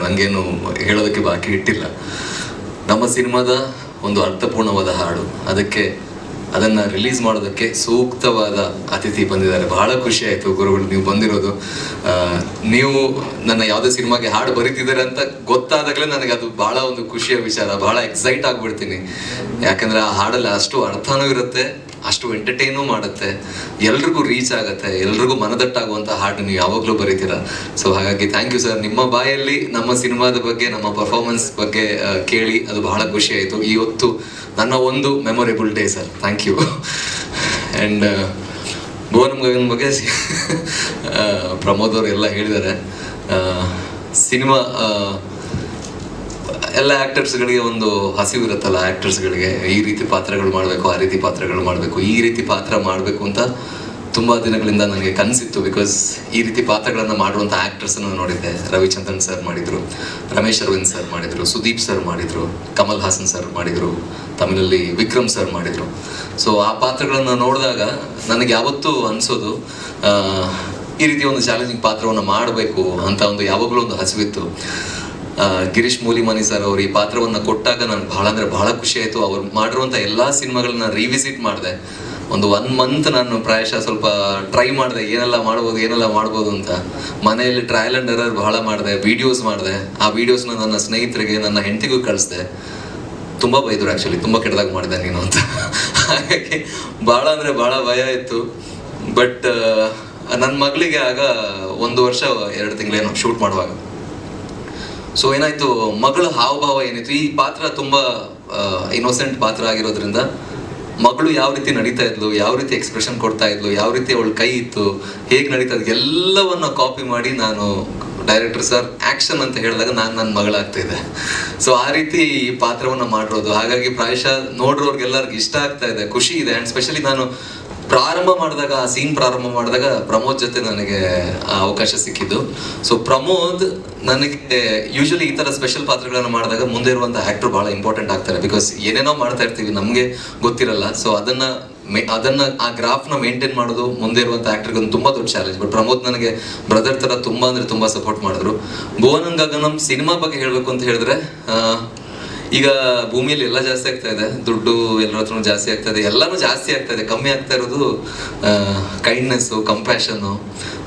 ನನಗೇನು ಹೇಳೋದಕ್ಕೆ ಬಾಕಿ ಇಟ್ಟಿಲ್ಲ. ನಮ್ಮ ಸಿನಿಮಾದ ಒಂದು ಅರ್ಥಪೂರ್ಣವಾದ ಹಾಡು. ಅದಕ್ಕೆ ಅದನ್ನು ರಿಲೀಸ್ ಮಾಡೋದಕ್ಕೆ ಸೂಕ್ತವಾದ ಅತಿಥಿ ಬಂದಿದ್ದಾರೆ. ಬಹಳ ಖುಷಿ ಆಯಿತು ಗುರುಗಳು ನೀವು ಬಂದಿರೋದು. ನೀವು ನನ್ನ ಯಾವುದೇ ಸಿನಿಮಾಗೆ ಹಾಡು ಬರೀತಿದ್ದಾರೆ ಅಂತ ಗೊತ್ತಾದಾಗಲೇ ನನಗೆ ಅದು ಬಹಳ ಒಂದು ಖುಷಿಯ ವಿಚಾರ. ಬಹಳ ಎಕ್ಸೈಟ್ ಆಗಿಬಿಡ್ತೀನಿ. ಯಾಕಂದ್ರೆ ಆ ಹಾಡಲ್ಲಿ ಅಷ್ಟು ಅರ್ಥನೂ ಇರುತ್ತೆ. ಅಷ್ಟು ಎಂಟರ್ಟೈನು ಮಾಡುತ್ತೆ. ಎಲ್ರಿಗೂ ರೀಚ್ ಆಗುತ್ತೆ, ಎಲ್ರಿಗೂ ಮನದಟ್ಟಾಗುವಂಥ ಹಾಡು ನೀವು ಯಾವಾಗಲೂ ಬರೀತೀರಾ. ಸೊ ಹಾಗಾಗಿ ಥ್ಯಾಂಕ್ ಯು ಸರ್ ನಿಮ್ಮ ಬಾಯಲ್ಲಿ ನಮ್ಮ ಸಿನಿಮಾದ ಬಗ್ಗೆ, ನಮ್ಮ ಪರ್ಫಾರ್ಮೆನ್ಸ್ ಬಗ್ಗೆ ಕೇಳಿ ಅದು ಬಹಳ ಖುಷಿ ಆಯಿತು. ಹೊತ್ತು ನನ್ನ ಒಂದು memorable day sir thank you and Bhuvan Gagan ಬಗ್ಗೆ ಪ್ರಮೋದ್ ಅವರು ಎಲ್ಲ ಹೇಳಿದ್ದಾರೆ. ಸಿನಿಮಾ ಎಲ್ಲ ಆಕ್ಟರ್ಸ್ಗಳಿಗೆ ಒಂದು ಹಸಿವು ಇರುತ್ತಲ್ಲ ಆಕ್ಟರ್ಸ್ಗಳಿಗೆ ಈ ರೀತಿ ಪಾತ್ರಗಳು ಮಾಡಬೇಕು, ಆ ರೀತಿ ಪಾತ್ರಗಳು ಮಾಡಬೇಕು, ಈ ರೀತಿ ಪಾತ್ರ ಮಾಡಬೇಕು ಅಂತ ತುಂಬ ದಿನಗಳಿಂದ ನನಗೆ ಕನಸಿತ್ತು ಬಿಕಾಸ್ ಈ ರೀತಿ ಪಾತ್ರಗಳನ್ನು ಮಾಡುವಂಥ ಆ್ಯಕ್ಟರ್ಸನ್ನು ನೋಡಿದ್ದೆ. ರವಿಚಂದ್ರನ್ ಸರ್ ಮಾಡಿದರು, ರಮೇಶ್ ಅರವಿಂದ್ ಸರ್ ಮಾಡಿದರು, ಸುದೀಪ್ ಸರ್ ಮಾಡಿದರು, ಕಮಲ್ ಹಾಸನ್ ಸರ್ ಮಾಡಿದರು, ತಮಿಳಲ್ಲಿ ವಿಕ್ರಮ್ ಸರ್ ಮಾಡಿದರು. ಸೊ ಆ ಪಾತ್ರಗಳನ್ನು ನೋಡಿದಾಗ ನನಗೆ ಯಾವತ್ತೂ ಅನಿಸೋದು ಈ ರೀತಿ ಒಂದು ಚಾಲೆಂಜಿಂಗ್ ಪಾತ್ರವನ್ನು ಮಾಡಬೇಕು ಅಂತ ಒಂದು ಯಾವಾಗಲೂ ಒಂದು ಹಸಿವಿತ್ತು. ಗಿರೀಶ್ ಮೂಲಿಮನಿ ಸರ್ ಅವರು ಈ ಪಾತ್ರವನ್ನ ಕೊಟ್ಟಾಗ ನಾನು ಭಾಳ ಅಂದರೆ ಬಹಳ ಖುಷಿ ಆಯ್ತು. ಅವ್ರು ಮಾಡಿರುವಂತ ಎಲ್ಲಾ ಸಿನಿಮಾಗಳನ್ನ ರಿವಿಸಿಟ್ ಮಾಡಿದೆ. ಒಂದು ಒನ್ ಮಂತ್ ನಾನು ಪ್ರಾಯಶಃ ಸ್ವಲ್ಪ ಟ್ರೈ ಮಾಡಿದೆ. ಏನೆಲ್ಲ ಮಾಡ್ಬೋದು ಏನೆಲ್ಲ ಮಾಡ್ಬೋದು ಅಂತ. ಮನೆಯಲ್ಲಿ ಟ್ರಯಲ್ ಅಂಡ್ ಎರರ್ ಬಹಳ ಮಾಡಿದೆ ವಿಡಿಯೋಸ್ ಮಾಡಿದೆ. ಆ ವೀಡಿಯೋಸ್ನ ನನ್ನ ಸ್ನೇಹಿತರಿಗೆ, ನನ್ನ ಹೆಂಡತಿಗೂ ಕಳಿಸ್ದೆ. ತುಂಬಾ ಬೈದ್ರು ಆ್ಯಕ್ಚುಲಿ ತುಂಬಾ ಕೆಟ್ಟದಾಗ ಮಾಡಿದೆ ನೀನು ಅಂತ. ಹಾಗಾಗಿ ಬಹಳ ಅಂದ್ರೆ ಬಹಳ ಭಯ ಇತ್ತು ಬಟ್ ನನ್ನ ಮಗಳಿಗೆ ಆಗ ಒಂದು ವರ್ಷ, ಎರಡು ತಿಂಗಳೇನು ಶೂಟ್ ಮಾಡುವಾಗ. ಸೊ ಏನಾಯ್ತು? ಮಗಳ ಹಾವಭಾವ ಏನಿತ್ತು? ಈ ಪಾತ್ರ ತುಂಬಾ ಇನ್ನೋಸೆಂಟ್ ಪಾತ್ರ ಆಗಿರೋದ್ರಿಂದ ಮಗಳು ಯಾವ ರೀತಿ ನಡೀತಾ ಇದ್ಲು? ಯಾವ ರೀತಿ ಎಕ್ಸ್ಪ್ರೆಷನ್ ಕೊಡ್ತಾ ಇದ್ಲು? ಯಾವ ರೀತಿ ಅವಳ ಕೈ ಇತ್ತು? ಹೇಗೆ ನಡೀತಾ ಇದ್ಲು? ಎಲ್ಲವನ್ನ ಕಾಪಿ ಮಾಡಿ ನಾನು ಡೈರೆಕ್ಟರ್ ಸರ್ ಆಕ್ಷನ್ ಅಂತ ಹೇಳಿದಾಗ ನಾನು ನನ್ನ ಮಗಳಾಗ್ತಾ ಇದೆ ಸೊ ಆ ರೀತಿ ಈ ಪಾತ್ರವನ್ನು ಮಾಡಿರೋದು. ಹಾಗಾಗಿ ಪ್ರಾಯಶಃ ನೋಡ್ರವ್ರಿಗೆಲ್ಲರಿಗೂ ಇಷ್ಟ ಆಗ್ತಾ ಇದೆ. ಖುಷಿ ಇದೆ. ಆ್ಯಂಡ್ ಸ್ಪೆಷಲಿ ನಾನು ಪ್ರಾರಂಭ ಮಾಡಿದಾಗ, ಆ ಸೀನ್ ಪ್ರಾರಂಭ ಮಾಡಿದಾಗ ಪ್ರಮೋದ್ ಜೊತೆ ನನಗೆ ಅವಕಾಶ ಸಿಕ್ಕಿದ್ದು. ಸೊ ಪ್ರಮೋದ್ ನನಗೆ ಯೂಶಲಿ ಈ ತರ ಸ್ಪೆಷಲ್ ಪಾತ್ರಗಳನ್ನು ಮಾಡಿದಾಗ ಮುಂದೆ ಇರುವಂಥ ಆಕ್ಟರ್ ಬಹಳ ಇಂಪಾರ್ಟೆಂಟ್ ಆಗ್ತಾರೆ. ಬಿಕಾಸ್ ಏನೇನೋ ಮಾಡ್ತಾ ಇರ್ತೀವಿ, ನಮಗೆ ಗೊತ್ತಿರಲ್ಲ. ಸೊ ಅದನ್ನ ಮೆ- ಅದನ್ನ ಆ ಗ್ರಾಫ್ನ ಮೇಂಟೈನ್ ಮಾಡೋದು ಮುಂದೆ ಇರುವಂಥ ಆ್ಯಕ್ಟ್ರಿಗೊಂದು ತುಂಬಾ ದೊಡ್ಡ ಚಾಲೆಂಜ್ ಬಟ್ ಪ್ರಮೋದ್ ನನಗೆ ಬ್ರದರ್ ತರ ತುಂಬಾ ಅಂದರೆ ತುಂಬಾ ಸಪೋರ್ಟ್ ಮಾಡಿದ್ರು. ಭುವನಂಗಗನಂ ಸಿನಿಮಾ ಬಗ್ಗೆ ಹೇಳ್ಬೇಕು ಅಂತ ಹೇಳಿದ್ರೆ ಈಗ ಭೂಮಿಯಲ್ಲಿ ಎಲ್ಲ ಜಾಸ್ತಿ ಆಗ್ತಾ ಇದೆ. ದುಡ್ಡು ಎಲ್ಲರ ಹತ್ರನೂ ಜಾಸ್ತಿ ಆಗ್ತಾ ಇದೆ. ಎಲ್ಲಾನು ಜಾಸ್ತಿ ಆಗ್ತಾ ಇದೆ. ಕಮ್ಮಿ ಆಗ್ತಾ ಇರೋದು ಕೈಂಡ್ನೆಸ್ಸು ಕಂಪ್ಯಾಷನ್ನು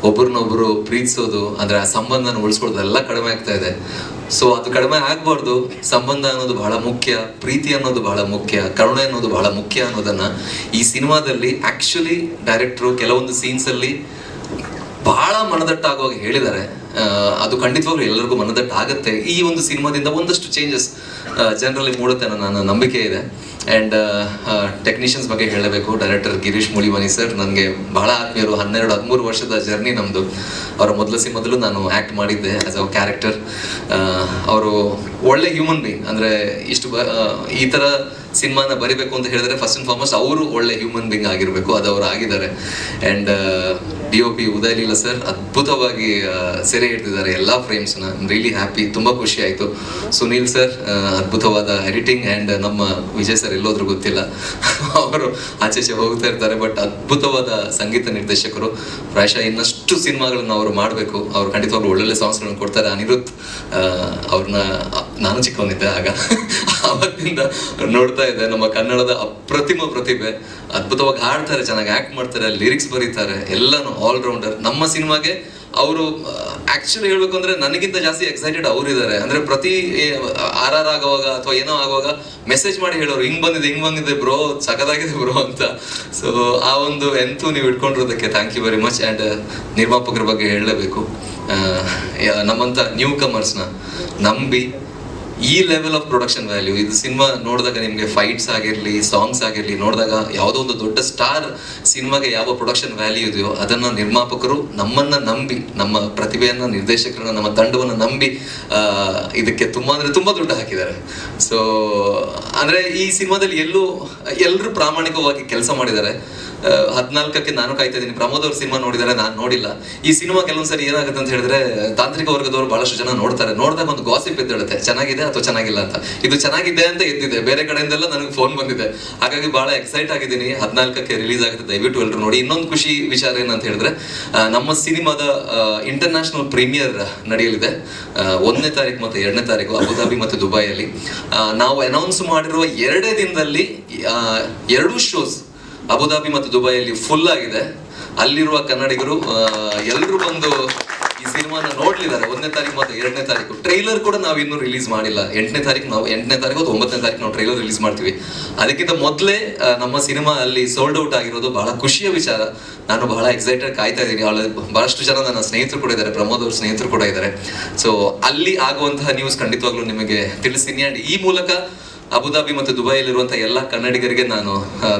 ಒಬ್ರನ್ನೊಬ್ರು ಪ್ರೀತಿಸೋದು, ಅಂದ್ರೆ ಆ ಸಂಬಂಧನ ಉಳಿಸ್ಕೊಳ್ಳೋದು ಎಲ್ಲ ಕಡಿಮೆ ಆಗ್ತಾ ಇದೆ. ಸೊ ಅದು ಕಡಿಮೆ ಆಗ್ಬಾರ್ದು. ಸಂಬಂಧ ಅನ್ನೋದು ಬಹಳ ಮುಖ್ಯ, ಪ್ರೀತಿ ಅನ್ನೋದು ಬಹಳ ಮುಖ್ಯ, ಕರುಣೆ ಅನ್ನೋದು ಬಹಳ ಮುಖ್ಯ ಅನ್ನೋದನ್ನ ಈ ಸಿನಿಮಾದಲ್ಲಿ ಆಕ್ಚುಲಿ ಡೈರೆಕ್ಟ್ರು ಕೆಲವೊಂದು ಸೀನ್ಸಲ್ಲಿ ಬಹಳ ಮನದಟ್ಟಾಗುವಾಗ ಹೇಳಿದ್ದಾರೆ. ಅದು ಖಂಡಿತವಾಗ್ಲೂ ಎಲ್ಲರಿಗೂ ಮನದಟ್ಟ ಆಗುತ್ತೆ ಈ ಒಂದು ಸಿನಿಮಾದಿಂದ ಒಂದಷ್ಟು ಚೇಂಜಸ್ ಜನರಲ್ಲಿ ಮೂಡುತ್ತೆ ಅನ್ನೋ ನನ್ನ ನಂಬಿಕೆ ಇದೆ. ಆ್ಯಂಡ್ ಟೆಕ್ನಿಷಿಯನ್ಸ್ ಬಗ್ಗೆ ಹೇಳಬೇಕು. ಡೈರೆಕ್ಟರ್ ಗಿರೀಶ್ ಮುಳಿಮನಿ ಸರ್ ನನಗೆ ಬಹಳ ಆತ್ಮೀಯರು. ಹನ್ನೆರಡು, ಹದಿಮೂರು ವರ್ಷದ ಜರ್ನಿ ನಮ್ಮದು ಅವರ ಮೊದಲ ಸಿನಿಮಾದಲ್ಲೂ ನಾನು ಆ್ಯಕ್ಟ್ ಮಾಡಿದ್ದೆ ಆ್ಯಸ್ ಅ ಕ್ಯಾರೆಕ್ಟರ್ ಅವರು ಒಳ್ಳೆ ಹ್ಯೂಮನ್ ಬೀಯಿಂಗ್ ಅಂದರೆ ಇಷ್ಟು ಈ ಥರ ಸಿನಿಮಾನ ಬರಿಬೇಕು ಅಂತ ಹೇಳಿದ್ರೆ ಫಸ್ಟ್ ಅಂಡ್ ಫಾರ್ಮೋಸ್ಟ್ ಅವರು ಒಳ್ಳೆ ಹ್ಯೂಮನ್ ಬೀಯಿಂಗ್ ಆಗಿರಬೇಕು, ಅದು ಅವರು ಆಗಿದ್ದಾರೆ. And D O P Udaya Leela sir ಅದ್ಭುತವಾಗಿ ಸೆರೆ ಹಿಡ್ದಿದ್ದಾರೆ ಎಲ್ಲ ಫ್ರೇಮ್ಸ್ನ ರಿಯಲಿ ಹ್ಯಾಪಿ ತುಂಬ ಖುಷಿ ಆಯಿತು. ಸುನೀಲ್ ಸರ್ ಅದ್ಭುತವಾದ ಎಡಿಟಿಂಗ್ ಆ್ಯಂಡ್ ನಮ್ಮ ವಿಜಯ್ ಸರ್ ಎಲ್ಲೋದ್ರು ಗೊತ್ತಿಲ್ಲ. ಅವರು ಆಚೆಚೆ ಹೋಗ್ತಾ ಇರ್ತಾರೆ ಬಟ್ ಅದ್ಭುತವಾದ ಸಂಗೀತ ನಿರ್ದೇಶಕರು. ಪ್ರಾಯಶಃ ಇನ್ನಷ್ಟು ಸಿನಿಮಾಗಳನ್ನು ಅವರು ಮಾಡಬೇಕು. ಅವ್ರು ಖಂಡಿತವಾಗ್ಲೂ ಒಳ್ಳೊಳ್ಳೆ ಸಾಂಗ್ಸ್ಗಳನ್ನು ಕೊಡ್ತಾರೆ. ಅನಿರುತ್ ಅವ್ರನ್ನ, ನಾನು ಚಿಕ್ಕವನಿದ್ದೆ ಆಗ. ಅವತ್ತಿಂದ ನೋಡ್ತಾ ಇದ್ದೆ. ನಮ್ಮ ಕನ್ನಡದ ಅಪ್ರತಿಮ ಪ್ರತಿಭೆ. ಅದ್ಭುತವಾಗಿ ಹಾಡ್ತಾರೆ, ಚೆನ್ನಾಗಿ ಆಕ್ಟ್ ಮಾಡ್ತಾರೆ ಲಿರಿಕ್ಸ್ ಬರೀತಾರೆ. ಎಲ್ಲಾನು ಆಲ್ರೌಂಡರ್ ನಮ್ಮ ಸಿನಿಮಾಗೆ ಅವರು ಆಕ್ಚುಲಿ ಹೇಳ್ಬೇಕು ಅಂದ್ರೆ ನನಗಿಂತ ಜಾಸ್ತಿ ಎಕ್ಸೈಟೆಡ್ ಅವರಿದ್ದಾರೆ. ಅಂದ್ರೆ ಪ್ರತಿ ಆರ್ ಆರ್ ಆಗುವಾಗ ಅಥವಾ ಏನೋ ಆಗುವಾಗ ಮೆಸೇಜ್ ಮಾಡಿ ಹೇಳೋರು, ಹಿಂಗ್ ಬಂದಿದೆ ಹಿಂಗ್ ಬಂದಿದೆ ಬ್ರೋ ಸಖತ್ತಾಗಿದೆ ಬ್ರೋ ಅಂತ. ಸೊ ಆ ಒಂದು ಎಂತೂ ನೀವು ಇಟ್ಕೊಂಡಿರೋದಕ್ಕೆ thank you very much and ನಿರ್ಮಾಪಕರ ಬಗ್ಗೆ ಹೇಳಲೇಬೇಕು. ನಮ್ಮಂತ ನ್ಯೂ ಕಮರ್ಸ್ನ ನಂಬಿ ಈ ಲೆವೆಲ್ ಆಫ್ ಪ್ರೊಡಕ್ಷನ್ ವ್ಯಾಲ್ಯೂ ಇದು ಸಿನಿಮಾ ನೋಡಿದಾಗ ನಿಮಗೆ ಫೈಟ್ಸ್ ಆಗಿರಲಿ ಸಾಂಗ್ಸ್ ಆಗಿರಲಿ, ನೋಡಿದಾಗ ಯಾವುದೋ ಒಂದು ದೊಡ್ಡ ಸ್ಟಾರ್ ಸಿನಿಮಾಗೆ ಯಾವ ಪ್ರೊಡಕ್ಷನ್ ವ್ಯಾಲ್ಯೂ ಇದೆಯೋ ಅದನ್ನ ನಿರ್ಮಾಪಕರು ನಮ್ಮನ್ನ ನಂಬಿ, ನಮ್ಮ ಪ್ರತಿಭೆಯನ್ನು, ನಿರ್ದೇಶಕರನ್ನ, ನಮ್ಮ ತಂಡವನ್ನು ನಂಬಿ ಇದಕ್ಕೆ ತುಂಬಾ ಅಂದ್ರೆ ತುಂಬಾ ದುಡ್ಡು ಹಾಕಿದ್ದಾರೆ. ಸೊ ಅಂದ್ರೆ ಈ ಸಿನಿಮಾದಲ್ಲಿ ಎಲ್ಲೂ ಎಲ್ಲರೂ ಪ್ರಾಮಾಣಿಕವಾಗಿ ಕೆಲಸ ಮಾಡಿದ್ದಾರೆ. ಹದಿನಾಲ್ಕಕ್ಕೆ ನಾನು ಕಾಯ್ತಾ ಇದ್ದೀನಿ ಪ್ರಮೋದ್ ಅವ್ರ ಸಿನಿಮಾ ನೋಡಿದರೆ, ನಾನು ನೋಡಿಲ್ಲ. ಈ ಸಿನಿಮಾ ಕೆಲವೊಂದ್ಸರಿ ಏನಾಗುತ್ತೆ ಅಂತ ಹೇಳಿದ್ರೆ, ತಾಂತ್ರಿಕ ವರ್ಗದವರು ಬಹಳಷ್ಟು ಜನ ನೋಡ್ತಾರೆ. ನೋಡಿದಾಗ ಒಂದು ಗಾಸಿಪ್ ಎದ್ದೇಳುತ್ತೆ. ಚೆನ್ನಾಗಿದೆ ಅಥವಾ ಚೆನ್ನಾಗಿಲ್ಲ ಅಂತ. ಇದು ಚೆನ್ನಾಗಿದೆ ಅಂತ ಎದ್ದಿದೆ. ಬೇರೆ ಕಡೆಯಿಂದೆಲ್ಲ ನನಗೆ ಫೋನ್ ಬಂದಿದೆ. ಹಾಗಾಗಿ ಬಹಳ ಎಕ್ಸೈಟ್ ಆಗಿದ್ದೀನಿ. ಹದಿನಾಲ್ಕಕ್ಕೆ ರಿಲೀಸ್ ಆಗುತ್ತೆ. ದಯವಿಟ್ಟು ಎಲ್ಲರೂ ನೋಡಿ. ಇನ್ನೊಂದು ಖುಷಿ ವಿಚಾರ ಏನಂತ ಹೇಳಿದ್ರೆ ನಮ್ಮ ಸಿನಿಮಾದ ಇಂಟರ್ನ್ಯಾಷನಲ್ ಪ್ರೀಮಿಯರ್ ನಡೆಯಲಿದೆ. ಒಂದನೇ ತಾರೀಕು ಮತ್ತು ಎರಡನೇ ತಾರೀಕು ಅಬುದಾಬಿ ಮತ್ತು ದುಬೈಯಲ್ಲಿ. ನಾವು ಅನೌನ್ಸ್ ಮಾಡಿರುವ ಎರಡೇ ದಿನದಲ್ಲಿ ಎರಡೂ ಶೋಸ್ ಅಬುದಾಬಿ ಮತ್ತು ದುಬೈಯಲ್ಲಿ ಫುಲ್ ಆಗಿದೆ. ಅಲ್ಲಿರುವ ಕನ್ನಡಿಗರು ಎಲ್ಲರೂ ಬಂದು ಈ ಸಿನಿಮಾನ ನೋಡ್ಲಿದ್ದಾರೆ. ಒಂದನೇ ತಾರೀಕು ಮತ್ತು ಎರಡನೇ ತಾರೀಕು. ಟ್ರೈಲರ್ ಕೂಡ ನಾವು ಇನ್ನೂ ರಿಲೀಸ್ ಮಾಡಿಲ್ಲ. ಎಂಟನೇ ತಾರೀಕು ನಾವು, ಎಂಟನೇ ತಾರೀಕು ಅಥವಾ ಒಂಬತ್ತನೇ ತಾರೀಕು ನಾವು ಟ್ರೈಲರ್ ರಿಲೀಸ್ ಮಾಡ್ತೀವಿ. ಅದಕ್ಕಿಂತ ಮೊದಲೇ ನಮ್ಮ ಸಿನಿಮಾ ಅಲ್ಲಿ ಸೋಲ್ಡ್ ಔಟ್ ಆಗಿರೋದು ಬಹಳ ಖುಷಿಯ ವಿಚಾರ. ನಾನು ಬಹಳ ಎಕ್ಸೈಟೆಡ್ ಕಾಯ್ತಾ ಇದ್ದೀನಿ. ಅವಳ ಬಹಳಷ್ಟು ಜನ ನನ್ನ ಸ್ನೇಹಿತರು ಕೂಡ ಇದ್ದಾರೆ. ಪ್ರಮೋದ್ ಅವ್ರ ಸ್ನೇಹಿತರು ಕೂಡ ಇದ್ದಾರೆ. ಸೊ ಅಲ್ಲಿ ಆಗುವಂತಹ ನ್ಯೂಸ್ ಖಂಡಿತವಾಗ್ಲೂ ನಿಮಗೆ ತಿಳಿಸ್ತೀನಿ. ಅಂಡ್ ಈ ಮೂಲಕ ಅಬುದಾಬಿ ಮತ್ತು ದುಬೈಯಲ್ಲಿರುವಂತಹ ಎಲ್ಲ ಕನ್ನಡಿಗರಿಗೆ ನಾನು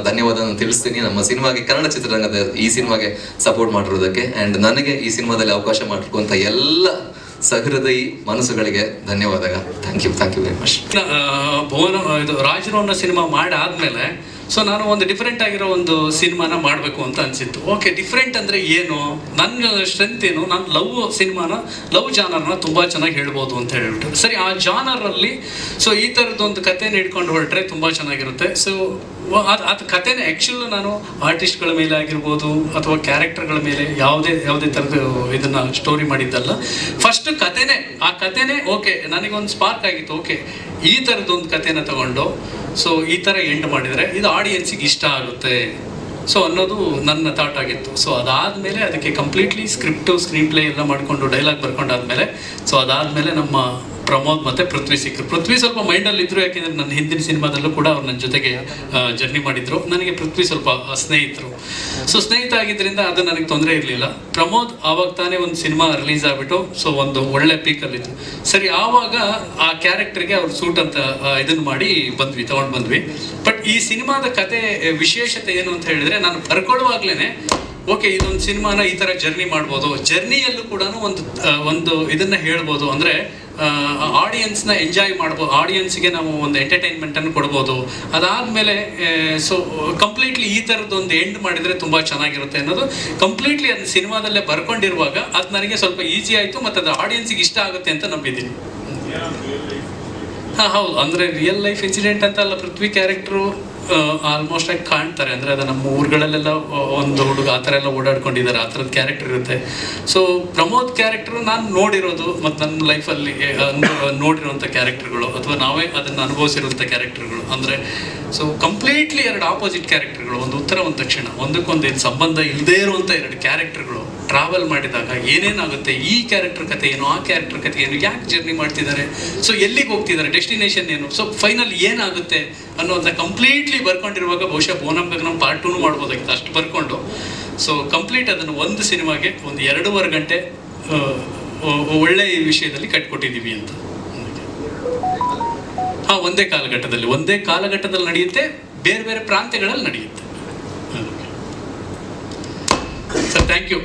ಧನ್ಯವಾದವನ್ನು ತಿಳಿಸ್ತೀನಿ. ನಮ್ಮ ಸಿನಿಮಾಗೆ, ಕನ್ನಡ ಚಿತ್ರರಂಗದ ಈ ಸಿನಿಮಾಗೆ ಸಪೋರ್ಟ್ ಮಾಡಿರೋದಕ್ಕೆ. ಅಂಡ್ ನನಗೆ ಈ ಸಿನಿಮಾದಲ್ಲಿ ಅವಕಾಶ ಮಾಡಿರುವಂತಹ ಎಲ್ಲ ಸಹೃದಯಿ ಮನಸ್ಸುಗಳಿಗೆ ಧನ್ಯವಾದ thank you thank you very much Bhuvana, ಇದು ರಾಜರು ಅನ್ನೋ ಸಿನಿಮಾ ಮಾಡಾದ್ಮೇಲೆ ಸೊ ನಾನು ಒಂದು ಡಿಫ್ರೆಂಟ್ ಆಗಿರೋ ಒಂದು ಸಿನಿಮಾನ ಮಾಡಬೇಕು ಅಂತ ಅನಿಸಿತ್ತು. ಓಕೆ ಡಿಫ್ರೆಂಟ್ ಅಂದರೆ ಏನು? ನನ್ನ ಸ್ಟ್ರೆಂತ್ ಏನು? ನಾನು ಲವ್ ಸಿನಿಮಾನ ಲವ್ ಜಾನರ್ನ ತುಂಬ ಚೆನ್ನಾಗಿ ಹೇಳ್ಬೋದು ಅಂತ ಹೇಳ್ಬಿಟ್ಟು. ಸರಿ, ಆ ಜಾನರಲ್ಲಿ ಸೊ ಈ ಥರದ್ದು ಒಂದು ಕಥೆನ ಇಟ್ಕೊಂಡು ಹೊರಟ್ರೆ ತುಂಬ ಚೆನ್ನಾಗಿರುತ್ತೆ. ಸೊ ಅದು ಅದು ಕಥೆನೇ ಆ್ಯಕ್ಚುಲ್ ನಾನು ಆರ್ಟಿಸ್ಟ್ಗಳ ಮೇಲೆ ಆಗಿರ್ಬೋದು ಅಥವಾ ಕ್ಯಾರೆಕ್ಟರ್ಗಳ ಮೇಲೆ ಯಾವುದೇ ಯಾವುದೇ ಥರದ ಇದನ್ನು ಸ್ಟೋರಿ ಮಾಡಿದ್ದಲ್ಲ. ಫಸ್ಟ್ ಕಥೆನೇ ಆ ಕಥೆನೇ ಓಕೆ ನನಗೊಂದು ಸ್ಪಾರ್ಕ್ ಆಗಿತ್ತು ಓಕೆ ಈ ಥರದ್ದೊಂದು ಕಥೆನ ತಗೊಂಡು ಸೊ ಈ ಥರ ಎಂಡ್ ಮಾಡಿದರೆ ಇದು ಆಡಿಯನ್ಸಿಗೆ ಇಷ್ಟ ಆಗುತ್ತೆ. ಸೊ ಅನ್ನೋದು ನನ್ನ ಥಾಟ್ ಆಗಿತ್ತು. ಸೊ ಅದಾದಮೇಲೆ ಅದಕ್ಕೆ ಕಂಪ್ಲೀಟ್ಲಿ ಸ್ಕ್ರಿಪ್ಟು ಸ್ಕ್ರೀನ್ ಪ್ಲೇ ಎಲ್ಲ ಮಾಡಿಕೊಂಡು ಡೈಲಾಗ್ ಬರ್ಕೊಂಡಾದ್ಮೇಲೆ ಸೊ ಅದಾದಮೇಲೆ ನಮ್ಮ ಪ್ರಮೋದ್ ಮತ್ತೆ ಪೃಥ್ವಿ ಸಿಕ್ಕರು. ಪೃಥ್ವಿ ಸ್ವಲ್ಪ ಮೈಂಡಲ್ಲಿ ಇದ್ರು, ಯಾಕೆಂದ್ರೆ ನನ್ನ ಹಿಂದಿನ ಸಿನಿಮಾದಲ್ಲೂ ಕೂಡ ಅವ್ರು ನನ್ನ ಜೊತೆಗೆ ಜರ್ನಿ ಮಾಡಿದ್ರು. ನನಗೆ ಪೃಥ್ವಿ ಸ್ವಲ್ಪ ಸ್ನೇಹಿತರು. ಸೊ ಸ್ನೇಹಿತ ಆಗಿದ್ರಿಂದ ಅದು ನನಗೆ ತೊಂದರೆ ಇರಲಿಲ್ಲ. ಪ್ರಮೋದ್ ಆವಾಗ ತಾನೇ ಒಂದು ಸಿನಿಮಾ ರಿಲೀಸ್ ಆಗ್ಬಿಟ್ಟು ಸೊ ಒಂದು ಒಳ್ಳೆ ಪೀಕಲ್ಲಿತ್ತು ಸರಿ, ಆವಾಗ ಆ ಕ್ಯಾರೆಕ್ಟರ್ಗೆ ಅವ್ರು ಸೂಟ್ ಅಂತ ಇದನ್ನು ಮಾಡಿ ಬಂದ್ವಿ, ತಗೊಂಡ್ ಬಂದ್ವಿ. ಬಟ್ ಈ ಸಿನಿಮಾದ ಕತೆ, ವಿಶೇಷತೆ ಏನು ಅಂತ ಹೇಳಿದ್ರೆ, ನಾನು ಬರ್ಕೊಳ್ಳುವಾಗ್ಲೇನೆ ಓಕೆ ಇದೊಂದು ಸಿನಿಮಾನ ಈ ತರ ಜರ್ನಿ ಮಾಡ್ಬೋದು. ಜರ್ನಿಯಲ್ಲೂ ಕೂಡ ಒಂದು ಒಂದು ಇದನ್ನ ಹೇಳ್ಬೋದು. ಅಂದ್ರೆ ಆಡಿಯನ್ಸ್ನ ಎಂಜಾಯ್ ಮಾಡ್ಬೋದು ಆಡಿಯನ್ಸ್ಗೆ ನಾವು ಒಂದು ಎಂಟರ್ಟೈನ್ಮೆಂಟನ್ನು ಕೊಡ್ಬೋದು. ಅದಾದಮೇಲೆ ಸೊ ಕಂಪ್ಲೀಟ್ಲಿ ಈ ಥರದ್ದು ಒಂದು ಎಂಡ್ ಮಾಡಿದರೆ ತುಂಬ ಚೆನ್ನಾಗಿರುತ್ತೆ ಅನ್ನೋದು ಕಂಪ್ಲೀಟ್ಲಿ ಅದನ್ನ ಸಿನಿಮಾದಲ್ಲೇ ಬರ್ಕೊಂಡಿರುವಾಗ ಅದು ನನಗೆ ಸ್ವಲ್ಪ ಈಸಿ ಆಯಿತು ಮತ್ತು ಅದು ಆಡಿಯನ್ಸಿಗೆ ಇಷ್ಟ ಆಗುತ್ತೆ ಅಂತ ನಂಬಿದ್ದೀನಿ. ಹಾಂ, ಹೌದು. ಅಂದರೆ ರಿಯಲ್ ಲೈಫ್ ಇನ್ಸಿಡೆಂಟ್ ಅಂತ ಅಲ್ಲ, ಪೃಥ್ವಿ ಕ್ಯಾರೆಕ್ಟ್ರು ಆಲ್ಮೋಸ್ಟ್ ಆಗಿ ಕಾಣ್ತಾರೆ. ಅಂದರೆ ಅದು ನಮ್ಮ ಊರುಗಳಲ್ಲೆಲ್ಲ ಒಂದು ಹುಡುಗ ಆ ಥರ ಎಲ್ಲ ಓಡಾಡ್ಕೊಂಡಿದ್ದಾರೆ. ಆ ಥರದ ಕ್ಯಾರೆಕ್ಟರ್ ಇರುತ್ತೆ. ಸೊ ಪ್ರಮೋದ್ ಕ್ಯಾರೆಕ್ಟರ್ ನಾನು ನೋಡಿರೋದು, ಮತ್ತು ನನ್ನ ಲೈಫಲ್ಲಿ ನೋಡಿರುವಂಥ ಕ್ಯಾರೆಕ್ಟರ್ಗಳು ಅಥವಾ ನಾವೇ ಅದನ್ನು ಅನುಭವಿಸಿರುವಂಥ ಕ್ಯಾರೆಕ್ಟರ್ಗಳು ಅಂದರೆ ಸೊ ಕಂಪ್ಲೀಟ್ಲಿ ಎರಡು ಆಪೋಸಿಟ್ ಕ್ಯಾರೆಕ್ಟರ್ಗಳು ಒಂದು ಉತ್ತರ ಒಂದು ದಕ್ಷಿಣ ಒಂದಕ್ಕೊಂದು ಏನು ಸಂಬಂಧ ಇಲ್ಲದೇ ಇರುವಂಥ ಎರಡು ಕ್ಯಾರೆಕ್ಟರ್ಗಳು ಟ್ರಾವೆಲ್ ಮಾಡಿದಾಗ ಏನೇನಾಗುತ್ತೆ, ಈ ಕ್ಯಾರೆಕ್ಟರ್ ಕಥೆ ಏನು, ಆ ಕ್ಯಾರೆಕ್ಟರ್ ಕಥೆ ಏನು, ಯಾಕೆ ಜರ್ನಿ ಮಾಡ್ತಿದ್ದಾರೆ? ಸೊ ಎಲ್ಲಿಗೆ ಹೋಗ್ತಿದ್ದಾರೆ? ಡೆಸ್ಟಿನೇಷನ್ ಏನು? ಸೊ ಫೈನಲ್ ಏನಾಗುತ್ತೆ ಅನ್ನೋದನ್ನ ಕಂಪ್ಲೀಟ್ಲಿ ಬರ್ಕೊಂಡಿರುವಾಗ ಬಹುಶಃ ಬೋನಮ್ ಗಗನಂ ಪಾರ್ಟ್ ಟೂನು ಮಾಡ್ಬೋದಾಗಿತ್ತು. ಅಷ್ಟು ಬರ್ಕೊಂಡು ಸೊ ಕಂಪ್ಲೀಟ್ ಅದನ್ನು ಒಂದು ಸಿನಿಮಾಗೆ ಒಂದು ಎರಡೂವರೆ ಗಂಟೆ ಒಳ್ಳೆ ವಿಷಯದಲ್ಲಿ ಕಟ್ಕೊಟ್ಟಿದ್ದೀವಿ ಅಂತ. ಹಾಂ, ಒಂದೇ ಕಾಲಘಟ್ಟದಲ್ಲಿ. ಒಂದೇ ಕಾಲಘಟ್ಟದಲ್ಲಿ ನಡೆಯುತ್ತೆ, ಬೇರೆ ಬೇರೆ ಪ್ರಾಂತ್ಯಗಳಲ್ಲಿ ನಡೆಯುತ್ತೆ. Sir thank you